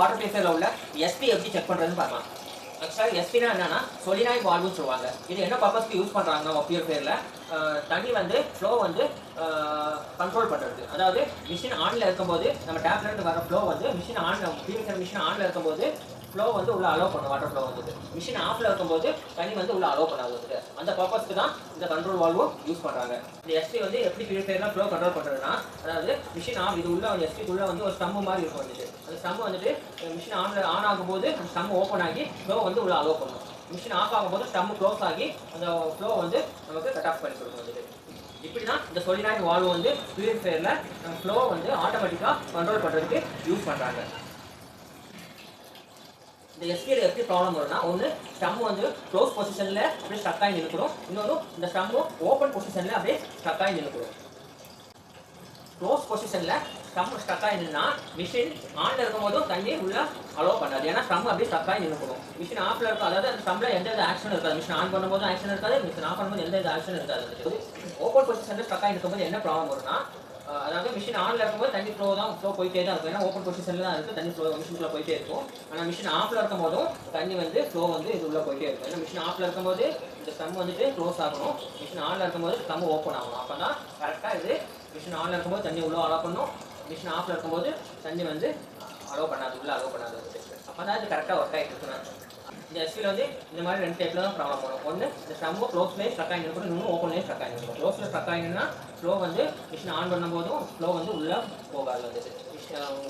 Water பேப்பரில் உள்ள SP எப்படி செக் பண்ணுறதுன்னு பார்க்கலாம். ஆக்சுவலாக எஸ்பினா என்னன்னா சொலினாய் வால்வுன்னு சொல்லுவாங்க. இது என்ன பர்பஸ்க்கு யூஸ் பண்ணுறாங்க ஒப்பியர் பேரில்? தண்ணி வந்து ஃப்ளோ வந்து கண்ட்ரோல் பண்ணுறது அதாவது மிஷின் ஆனில் இருக்கும்போது நம்ம டேப்லேருந்து வர ஃப்ளோ வந்து மிஷின் ஆன் பியூரிஃபையர் மிஷின் ஆனில் இருக்கும்போது ஃப்ளோ வந்து உள்ள அலோவ் பண்ணும் வாட்டர் ஃப்ளோ வந்து மிஷின் ஆஃப்ல இருக்கும்போது தண்ணி வந்து உள்ள அலோவ் பண்ணாது வந்துட்டு அந்த பர்பஸ்க்கு தான் இந்த கண்ட்ரோல் வால்வும் யூஸ் பண்ணுறாங்க இந்த எஸ்பி வந்து எப்படி பியூரிஃபையர்லாம் ஃப்ளோ கண்ட்ரோல் பண்ணுறதுனா அதாவது மிஷின் ஆஃப் இது உள்ள எஸ்பி உள்ள வந்து ஒரு ஸ்டம்பு மாதிரி இருக்கும் வந்துட்டு. அந்த ஸ்டம்பு வந்துட்டு மிஷின் ஆன்ல ஆன் ஆகும்போது அந்த ஸ்டம்பு ஓப்பன் ஆகி ஃப்ளோ வந்து உள்ள அலோவ் பண்ணும். மிஷின் ஆஃப் ஆகும்போது ஸ்டம்பு க்ளோஸ் ஆகி அந்த ஃப்ளோ வந்து நமக்கு கட் ஆஃப் பண்ணி கொடுக்கும் வந்துட்டு. இப்படி தான் இந்த சொலினாய்ட் வால்வு வந்து பியூரிஃபையரில் ஃப்ளோ வந்து ஆட்டோமேட்டிக்காக கண்ட்ரோல் பண்ணுறதுக்கு யூஸ் பண்ணுறாங்க இந்த எஸ்பியில் எப்படி ப்ராப்ளம் வரும்னா ஒன்று ஸ்டம் வந்து க்ளோஸ் பொசிஷனில் அப்படியே ஸ்டக் ஆகி நிற்கிறோம் இன்னொரு இந்த ஸ்டம்மு ஓப்பன் பொசிஷனில் அப்படியே ஸ்டக் ஆகி நிற்கிறோம் க்ளோஸ் பொசிஷனில் ஸ்டம் ஸ்டக் ஆகி நின்னா மிஷின் ஆனில் இருக்கும் போதும் தண்ணி உள்ள அலோவ் பண்ணாது. ஏன்னா ஸ்டம் அப்படியே ஸ்டக் ஆகி நிற்கணும். மிஷின் ஆஃபில் இருக்கும். அதாவது அந்த ஸ்டம்ல எந்த வித ஆக்ஷன் இருக்காது. மிஷின் ஆன் பண்ணும்போது ஆக்ஷன் இருக்காது. மிஷின் ஆஃப் பண்ணும்போது எந்த இது ஆக்ஷன் இருக்காது. ஓப்பன் பொசிஷனில் ஸ்டக் ஆகி இருக்கும்போது என்ன ப்ராப்ளம் வரும்னா அதாவது மிஷின் ஆன்ல இருக்கும்போது தண்ணி ஃப்ளோ தான் ஃப்ளோ போயிட்டே தான் இருக்கும். ஏன்னா ஓப்பன் பொசிஷன்ல தான் இருக்கு. தண்ணி ஃப்ளோ மிஷினுக்குள்ள போயிட்டே இருக்கும். ஆனால் மிஷின் ஆஃப்ல இருக்கும் போதும் தண்ணி வந்து ஃப்ளோ வந்து இது உள்ள போயிட்டே இருக்கும். ஏன்னா மிஷின் ஆஃப்ல இருக்கும்போது இந்த ஸ்டம் வந்துட்டு க்ளோஸ் ஆகணும். மிஷின் ஆன்ல இருக்கும்போது ஸ்டம் ஓப்பன் ஆகணும். அப்போ தான் கரெக்டாக இது மிஷின் ஆன்ல இருக்கும்போது தண்ணி உள்ள அலோவ் பண்ணும். மிஷின் ஆஃப்ல இருக்கும்போது தண்ணி வந்து அலோவ் பண்ணாது உள்ள அலோவ் பண்ணாது. அப்போ தான் இது கரெக்டாக ஒர்க் ஆகிட்டு இருக்கு இந்த எஸ்பியில் வந்து இந்த மாதிரி ரெண்டு டைப்ல தான் ப்ராப்ளம் வரும். ஒன்று இந்த ஸ்டம்பு க்ளோஸ்லேயே ஸ்ட்ரக் ஆகிட்டு இருக்கும் இன்னும் ஓப்பன்லேயே ஸ்ட்ரக் ஆகிட்டு இருக்கும் க்ளோஸில் ஸ்ட்ரக் ஆகிங்கன்னா ஃப்ளோ வந்து மிஷின் ஆன் பண்ணும்போதும் ஃப்ளோ வந்து உள்ளே போகாது. வந்துட்டு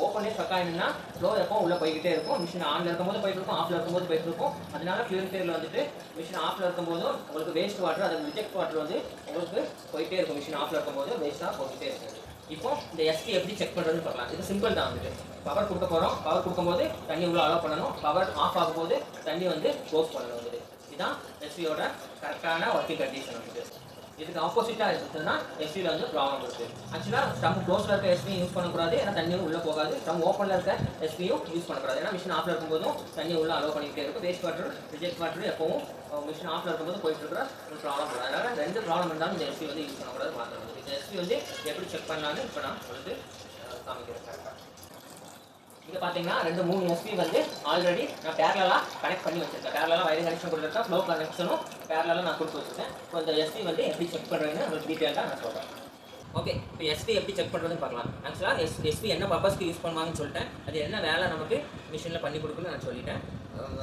ஓப்பன்லேயே ஸ்டக் ஆகினா ஃப்ளோ எப்போ உள்ளே போய்கிட்டே இருக்கும். மிஷின் ஆனில் இருக்கும்போது போயிட்டு இருக்கும் ஆஃபில் இருக்கும்போது போயிட்டு இருக்கும். அதனால பியூரிஃபையரில் வந்துட்டு மிஷின் ஆஃபில் இருக்கும்போதும் உங்களுக்கு வேஸ்ட் வாட்டர் அது ரிஜெக்ட் வாட்டர் வந்து உங்களுக்கு போயிட்டே இருக்கும். மிஷின் ஆஃபில் இருக்கும்போது வேஸ்ட்டாக போயிட்டே இருக்கும். இப்போ இந்த எஸ்பி எப்படி செக் பண்ணுறதுன்னு பார்க்கலாம். இது சிம்பிள் தான் வந்துட்டு. பவர் கொடுக்க போகிறோம் பவர் கொடுக்கும்போது தண்ணி உள்ள அலோவ் பண்ணணும். பவர் ஆஃப் ஆகும்போது தண்ணி வந்து க்ளோஸ் பண்ணணும் வந்துட்டு. இதுதான் எஸ்பியோட கரெக்டான ஒர்க்கிங் கண்டிஷன் வந்துட்டு. இதுக்கு ஆப்போசிட்டாக இருக்குதுன்னா எஸ்வியில் வந்து ப்ராப்ளம் இருக்குது ஆக்சுவலாக ஸ்டம் க்ளோஸில் இருக்க எஸ்பியும் யூஸ் பண்ணக்கூடாது ஏன்னா தண்ணியும் உள்ளே போகாது. ஸ்டம் ஓப்பனில் இருக்க எஸ்பியும் யூஸ் பண்ணக்கூடாது. ஏன்னா மிஷின் ஆஃபில் இருக்கும்போதும் தண்ணி உள்ளே அலோவ் பண்ணிக்கிட்டே இருக்கும். வேஸ்ட் வாட்டர் ரிஜெக்ட் வாட்டர் எப்பவும் மிஷின் ஆஃபில் இருக்கும்போது போயிட்டு இருக்கிற ஒரு ப்ராப்ளம் வரும் அதனால் ரெண்டு ப்ராப்ளம் இருந்தாலும் இந்த எஸ்பி வந்து யூஸ் பண்ணக்கூடாது மாற்றணும் இந்த எஸ்பி வந்து எப்படி செக் பண்ணலான்னு இப்போ நான் உங்களுக்கு காமிக்கிறேன். இது பார்த்தீங்கன்னா ரெண்டு மூணு எஸ்பி வந்து ஆல்ரெடி நான் பேரலா கனெக்ட் பண்ணி வச்சிருக்கேன். பேரலா வயர் கனெக்ஷன் கொடுத்துருக்கேன் ஃப்ளோ கனெக்ஷனும் பேரலா நான் கொடுத்து வச்சிருக்கேன். இப்போ இந்த எஸ்பி வந்து எப்படி செக் பண்ணுறதுன்னு உங்களுக்கு டீட்டெயிலாக நான் சொல்கிறேன் ஓகே இப்போ எஸ்பி எப்படி செக் பண்ணுறதுன்னு பார்க்கலாம். ஆக்சுவலாக எஸ் எஸ்பி என்ன பர்பஸ்க்கு யூஸ் பண்ணுவாங்கன்னு சொல்லிட்டேன். அது என்ன வேலை நமக்கு மிஷினில் பண்ணி கொடுக்குன்னு நான் சொல்லிட்டேன்.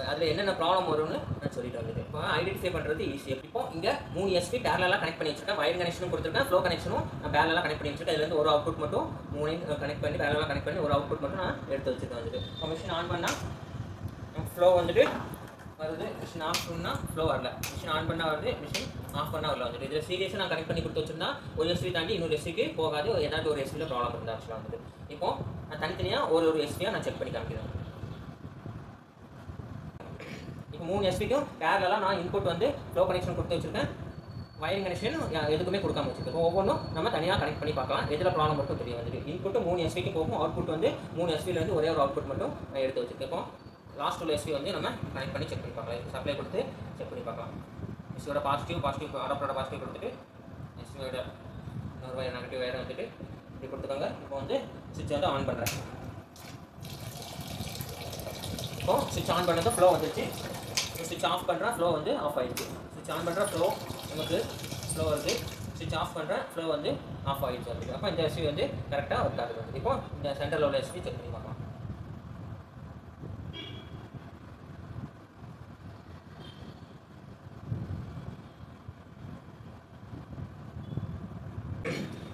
அதில் என்னென்ன ப்ராப்ளம் வரும்னு அப்படின்னு சொல்லிட்டு வந்துட்டேன் இப்போ ஐடென்டிஃபை பண்ணுறது ஈஸி இப்போ இங்கே மூணு எஸ்பி பேரலாக கனெக்ட் பண்ணி வச்சிருக்கேன். வயர் கனெக்ஷனும் கொடுத்துருக்கேன். ஃப்ளோ கனெக்ஷனும் நான் பேரலாக கனெக்ட் பண்ணி வச்சிருக்கேன். இதுலேருந்து ஒரு அவுட்புட் மட்டும் மூணையும் கனெக்ட் பண்ணி பேரலாக கனெக்ட் பண்ணி ஒரு அவுட்புட் மட்டும் நான் எடுத்து வச்சிருக்கேன் வந்துட்டு. இப்போ மிஷின் ஆன் பண்ணால் ஃப்ளோ வந்துட்டு வருது. மிஷின் ஆஃப் பண்ணால் ஃப்ளோ வரல. மிஷின் ஆன் பண்ணால் வருது. மிஷின் ஆஃப் பண்ணால் வரல வந்துட்டு. இதில் சீரியஸாக நான் கனெக்ட் பண்ணி கொடுத்து வச்சிருந்தா ஒரு எஸ்பி தாண்டி இன்னொரு எஸ்பிக்கு போகாது. ஏதாவது ஒரு எஸ்பியில் ப்ராப்ளம் இருந்தால் ஆக்சுவலாக வந்துட்டு. இப்போ நான் தனித்தனியாக ஒரு ஒரு எஸ்பியாக நான் செக் பண்ணி காமிக்கிறேன் இப்போ மூணு எஸ்பிக்கும் பேரலாம் நான் இன்புட் வந்து லோ கனெக்ஷன் கொடுத்து வச்சுருக்கேன். வயரிங் கனெக்ஷன் எதுக்குமே கொடுக்காம வச்சிருக்கேன். ஒவ்வொன்றும் நம்ம தனியாக கனெக்ட் பண்ணி பார்க்கலாம். எதில் ப்ராப்ளம் மட்டும் தெரியும் வந்துட்டு. இன்புட் மூணு எஸ்பிக்கு போகும். அவுட்புட் வந்து மூணு எஸ்பியில் ஒரே ஒரு அவுட்புட் மட்டும் நான் எடுத்து வச்சுருக்கோம் லாஸ்ட் உள்ள எஸ்பி வந்து நம்ம கனெக்ட் பண்ணி செக் பண்ணி பார்க்கலாம். சப்ளை கொடுத்து செக் பண்ணி பார்க்கலாம். எஸ்பியோட பாசிட்டிவ் பாசிட்டிவ் அடாப்டரோட பாசிட்டிவ் கொடுத்துட்டு எஸ்பியோட இன்னொரு வயர் நெகட்டிவ் வயரை வந்துட்டு இப்படி கொடுத்துக்கோங்க. இப்போ வந்து சுவிட்ச் வந்து ஆன் பண்ணுறேன் இப்போ சுவிட்ச் ஆன் பண்ணது ஃப்ளோ வந்துருச்சு. சுவிட்ச் ஆஃப் பண்ணுறேன் ஃப்ளோ வந்து ஆஃப் ஆயிடுச்சு. சுவிட்ச் ஆன் பண்ணுற ஃப்ளோ நமக்கு ஸ்லோ வருது. சுவிட்ச் ஆஃப் பண்ணுற ஃப்ளோ வந்து ஆஃப் ஆகிடுச்சு வந்துட்டு அப்போ இந்த எஸ்பி வந்து கரெக்டாக ஒர்க் ஆகுது இப்போ இந்த சென்டரில் உள்ள எஸ்பி செக் பண்ணி பார்க்கலாம்.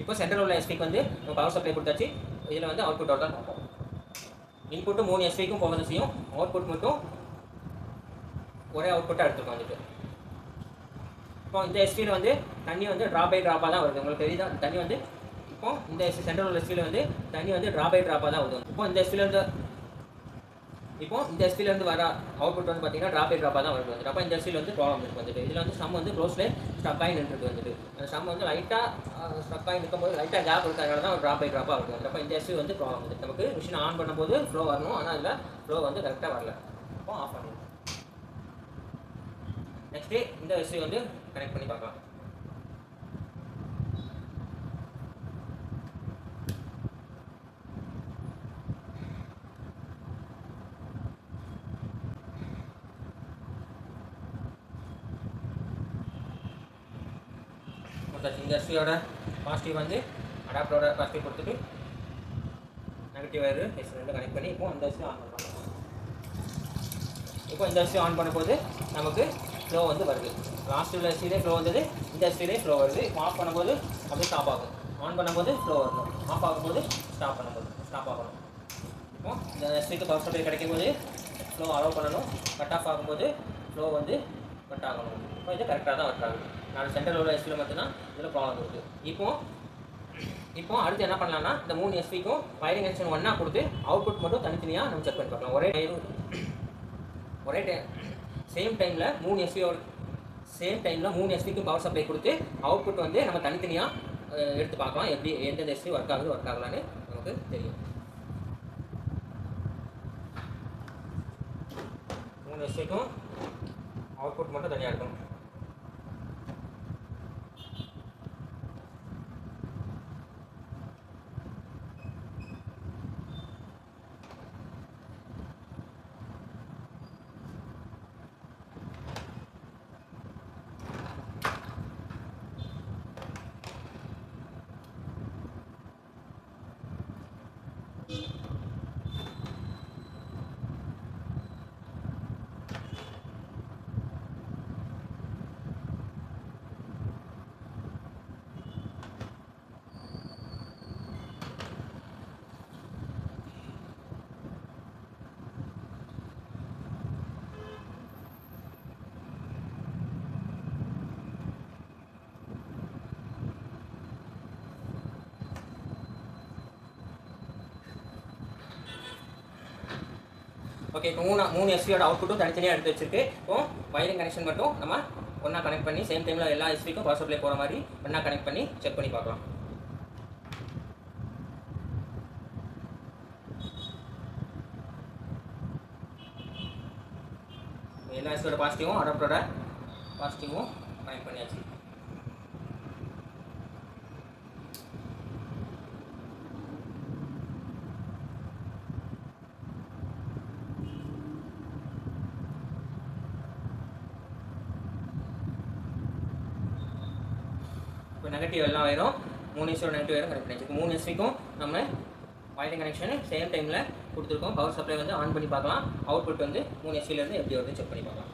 இப்போ சென்டரில் உள்ள எஸ்பிக்கு வந்து நம்ம பவர் சப்ளை கொடுத்தாச்சு. இதில் வந்து அவுட்புட் தான் பார்ப்போம். இன்புட்டு மூணு எஸ்பிக்கும் போக செய்யும்? அவுட்புட் மட்டும் ஒரே அவுட்புட்டாக எடுத்துருக்கோம் வந்துட்டு. இப்போ இந்த எஸ்டியில் வந்து தண்ணி வந்து ட்ராபை பை ட்ராப்பாக தான் வருது. உங்களுக்கு தெரியுதா? தண்ணி வந்து இப்போ இந்த எஸ்டி சென்ட்ரல் உள்ள எஸ்பியில் வந்து தண்ணி வந்து ட்ராபை பை ட்ராப்பாக தான் வருது. இப்போ இந்த எஸ்டியில் வந்து இப்போ இந்த எஸ்பியில் வர அவுட்புட் வந்து பார்த்தீங்கன்னா ட்ராபை பை ட்ராப்பாக தான் வருது வந்துட்டு. அப்போ இந்த எஸ்டியில் வந்து ப்ராப்ளம் இருக்கு வந்துட்டு. இதில் வந்து சம் வந்து க்ளோஸில் ஸ்டக் ஆகி நின்றுட்டு வந்துட்டு. அந்த சம் வந்து லைட்டாக ஸ்டக் ஆகி நிற்கும்போது லைட்டாக கேப் இருக்கிறதுனால தான் ஒரு பை ட்ராப்பாக வருது அப்போ இந்த எஸ்டி வந்து ப்ராப்ளம் வந்து நமக்கு மிஷின் ஆன் பண்ணும்போது ஃப்ளோ வரணும். ஆனால் அதில் ஃப்ளோ வந்து கரெக்டாக வரல. அப்போ ஆஃப் பண்ணிடுது நெக்ஸ்ட்டு இந்த விஷயம் வந்து கனெக்ட் பண்ணி பார்க்கலாம். இந்த ஹெச்டியோட பாசிட்டிவ் வந்து அடாப்டரோட பாசிட்டிவ் கொடுத்துட்டு நெகட்டிவ் வயரு ஹெச் ரெண்டு கனெக்ட் பண்ணி இப்போ அந்த ஹெச்டியும் ஆன் பண்ணுறோம் இப்போ இந்த ஹெச்டியும் ஆன் பண்ணும்போது நமக்கு ஃப்ளோ வந்து வருது. லாஸ்ட் உள்ள எஸ்விலே ஃப்ளோ வந்தது இந்த ஸ்டீலே ஃப்ளோ வருது. ஆஃப் பண்ணும்போது அப்படியே ஸ்டாப் ஆகும் ஆன் பண்ணும்போது ஃப்ளோ வரணும் ஆஃப் ஆகும்போது ஸ்டாப் பண்ணும்போது ஸ்டாப் ஆகணும். இப்போ இந்த எஸ்விக்கு பவர் சப்ளை கிடைக்கும் போது ஃப்ளோ அலோவ் பண்ணணும். கட் ஆஃப் ஆகும்போது ஃப்ளோ வந்து கட் ஆகணும். இப்போ இது கரெக்டாக தான் ஒர்க் ஆகுது. நான் சென்ட்ரல் உள்ள எஸ்பியில் மட்டும்தான் இதில் ப்ராப்ளம் இருக்குது இப்போ இப்போ அடுத்து என்ன பண்ணலாம்னா இந்த மூணு எஸ்பிக்கும் வயரிங் கனெக்ஷன் ஒன்றா கொடுத்து அவுட்புட் மட்டும் தனித்தனியாக நம்ம செக் பண்ணி பார்க்கலாம். ஒரே time- ஒரே டைம் சேம் டைமில் மூணு எஸ்பியோட சேம் டைமில் மூணு எஸ்பிக்கும் பவர் சப்ளை கொடுத்து அவுட்புட் வந்து நம்ம தனித்தனியாக எடுத்து பார்க்கலாம். எப்படி எந்தெந்த எஸ்பி ஒர்க் ஆகுது ஒர்க் ஆகலான்னு நமக்கு தெரியும். மூணு எஸ்பிக்கும் அவுட்புட் மட்டும் தனியாக இருக்கும் ஓகே இப்போ மூணு மூணு எஸ்பியோட அவுட்புட்டும் தனித்தனியாக எடுத்து வச்சிருக்கு. இப்போ வயரிங் கனெக்ஷன் மட்டும் நம்ம ஒன்றா கனெக்ட் பண்ணி சேம் டைமில் எல்லா எஸ்பிக்கும் பவர் சப்ளை போகிற மாதிரி ஒன்றா கனெக்ட் பண்ணி செக் பண்ணி பார்க்கலாம். எல்லா எஸ்பியோட பாசிட்டிவும் அடாப்டரோட பாசிட்டிவும் கனெக்ட் பண்ணியாச்சு. இப்போ நெகட்டிவ் எல்லாம் வரும் மூணு எஸ்ஸோட நெகட்டிவ் வரும் கனெக்ட் பண்ணிச்சு மூணு எஸ்விக்கும் நம்ம வயரிங் கனெக்ஷன் சேம் டைமில் கொடுத்துருக்கோம். பவர் சப்ளை வந்து ஆன் பண்ணி பார்க்கலாம். அவுட்புட் வந்து மூணு எஸ்சிலேருந்து எப்படி வருது செக் பண்ணி பார்க்கலாம்.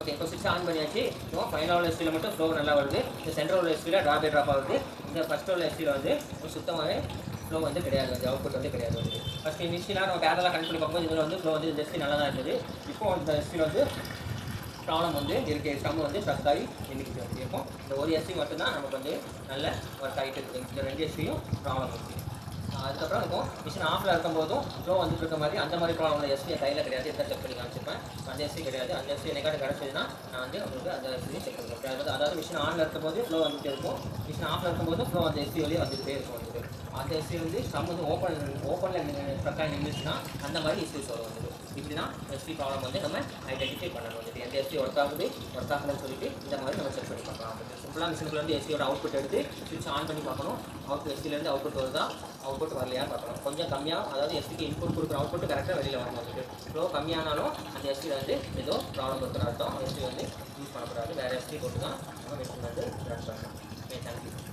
ஓகே இப்போ சுவிட்ச் ஆன் பண்ணியாச்சு. இப்போ ஃபைனல் உள்ள எஸ்டியில் மட்டும் ஃப்ளோ நல்லா வருது. இந்த சென்ட்ரல் உள்ள எஸ்டியில் ட்ராப் ட்ராப் ஆகுது. இந்த ஃபஸ்ட் உள்ள எஸ்டியில் வந்து சுத்தமாகவே ஃப்ளோ வந்து கிடையாது வந்து அவுட்புட் வந்து கிடையாது வந்து ஃபஸ்ட் இனிஷியலாக நம்ம பேரலாக கனெக்ட் பண்ணி பார்க்கும்போது இதில் வந்து ஃப்ளோ வந்து இந்த எஸ்டி நல்லா தான் இருந்தது. இப்போ இந்த எஸ்டியில் வந்து ப்ராப்ளம் வந்து இருக்கிற ஸ்டம் வந்து சர்க்காரி எண்ணிக்கை நின்றுக்கிட்டு இந்த ஒரு எஸ்சி மட்டும்தான் நமக்கு வந்து நல்ல ஒர்க் ஆகிட்டு இருக்குது இந்த ரெண்டு எஸ்சியும் ப்ராப்ளம் இருக்குது அதுக்கப்புறம் இருக்கும் மிஷின் ஆஃபில் இருக்கும்போதும் ஃப்ளோ வந்துட்டு இருக்க மாதிரி அந்த மாதிரி ப்ராப்ளம் எஸ்பி என் கையில் கிடையாது. இதை செக் பண்ணி காமிச்சிருப்பேன். அந்த எஸ்சி கிடையாது. அந்த எஸ்சி எனக்காக கிடச்சதுன்னா நான் வந்து உங்களுக்கு அந்த எஸ்சி செக் பண்ணுவேன் அதாவது அதாவது மிஷின் ஆனில் இருக்கும்போது ஃப்ளோ வந்துட்டு இருக்கும். மிஷின் ஆஃபில் இருக்கும்போது ஃப்ளோ அந்த எஸ்சி வழியே வந்துகிட்டே இருக்கும் வந்துட்டு அந்த எஸ்சி வந்து ஸ்டம் வந்து ஓப்பன் ஓப்பனில் ஸ்ட்ரக்காக நின்றுச்சுன்னா அந்த மாதிரி இஷ்யூஸ் வரும் வந்துட்டு இப்படி தான் எஸ்பி ப்ராப்ளம் வந்து நம்ம ஐடென்டிஃபை பண்ணணும். வந்துட்டு எந்த எஸ்பி ஒர்க் ஆகுது ஒர்க் ஆகுதுன்னு சொல்லிட்டு இந்த மாதிரி நம்ம செக் பண்ணி பார்க்கலாம். சிம்பிளாக மிஷினுக்குள்ள எஸ்பியோட எஸ்சியோட அவுட்புட் எடுத்து சுவிட்ச் ஆன் பண்ணி பார்க்கணும். அவுட் எஸ்சிலேருந்து அவுட்புட் வருதா? அவுட்புட் வரலையா பார்க்கணும் கொஞ்சம் கம்மியாக அதாவது எஸ்சிக்கு இன்புட் கொடுக்குற அவுட்புட் கரெக்டாக வெளியில் வரணும் வந்துட்டு. ஸோ கம்மியானாலும் அந்த எஸ்பியில் வந்து ஏதோ ப்ராப்ளம் இருக்கிற அர்த்தம். எஸ்பி வந்து யூஸ் பண்ணக்கூடாது. வேறு எஸ்பி போட்டு தான் நம்ம மிஷின் வந்து ரன் பண்ணணும். Okay thank you